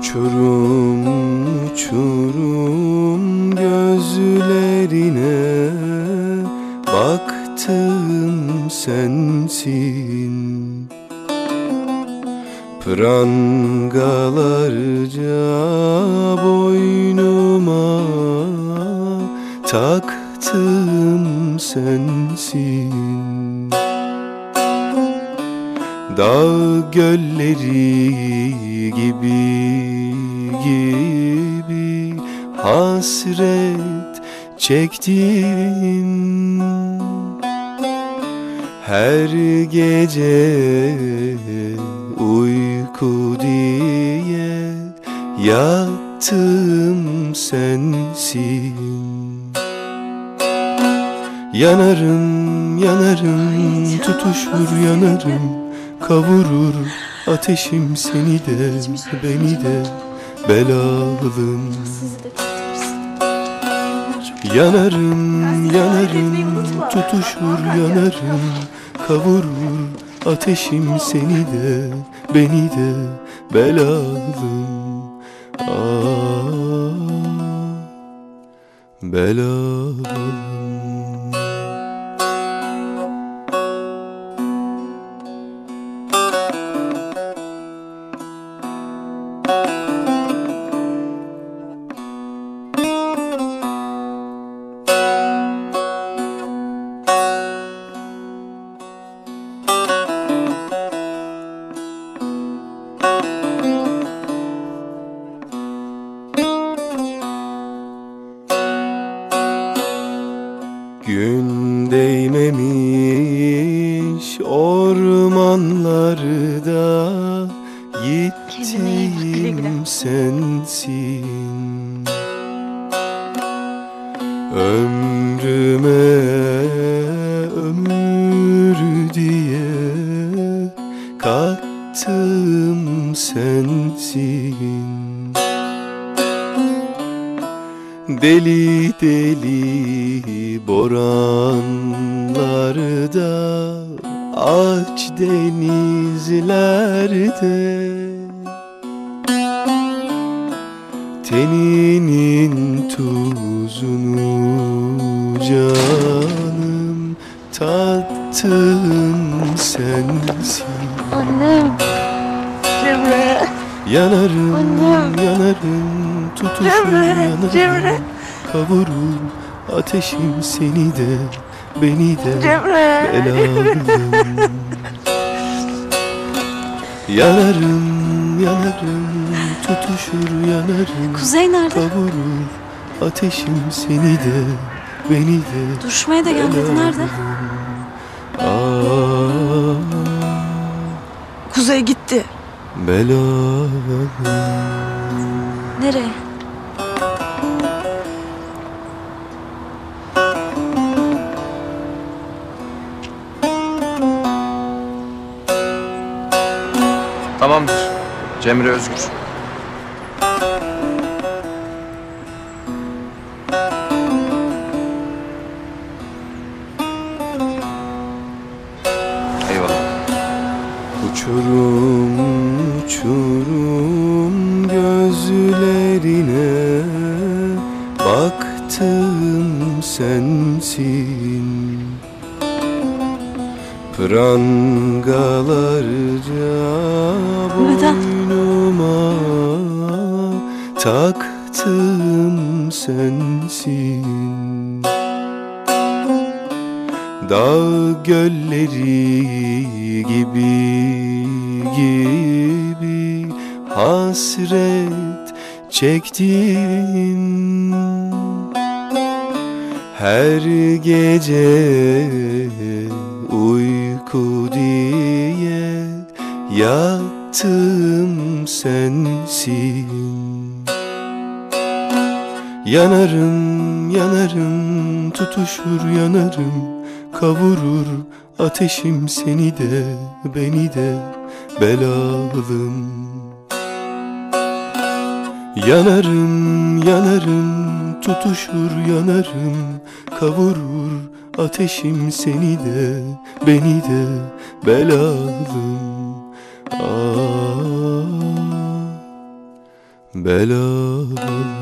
Uçurum uçurum gözlerine. Baktığım sensin. Prangalarca boynuma Taktığım sensin. Dağ gölleri gibi hasret çektim Her gece uyku diye yattım sensin. Yanarım yanarım tutuşur yanarım Kavurur ateşim seni de beni de belalım Yanarım yanarım tutuşur yanarım. Kavurur ateşim seni de beni de belalım. Ah belalım Gün değmemiş ormanlarda. Gittim sensin Ömrüme ömür diye Kattım sensin Deli deli boranlarda Aç denizlerde Teninin tuzunu canım Tattım sensin Annem. Yanarım Annem. yanarım tutuşur Cemre, yanarım Cemre. Kavurur ateşim seni de beni de Cemre. belalım Yanarım yanarım tutuşur yanarım Kuzey nerede? Kavurur ateşim seni de beni de Duruşmaya da gelmedi. Nerede? Ah Kuzey gitti. Belalım Nereye? Tamamdır. Cemre Özgür. Uçurum gözlerine Baktım sensin. Prangalarca boynuma Taktım sensin. Dağ gölleri gibi gibi hasret çektim Her gece uyku diye yattım sensin. Yanarım yanarım tutuşur yanarım Kavurur ateşim seni de beni de belalım Yanarım yanarım tutuşur yanarım Kavurur ateşim seni de beni de belalım. Ah belalım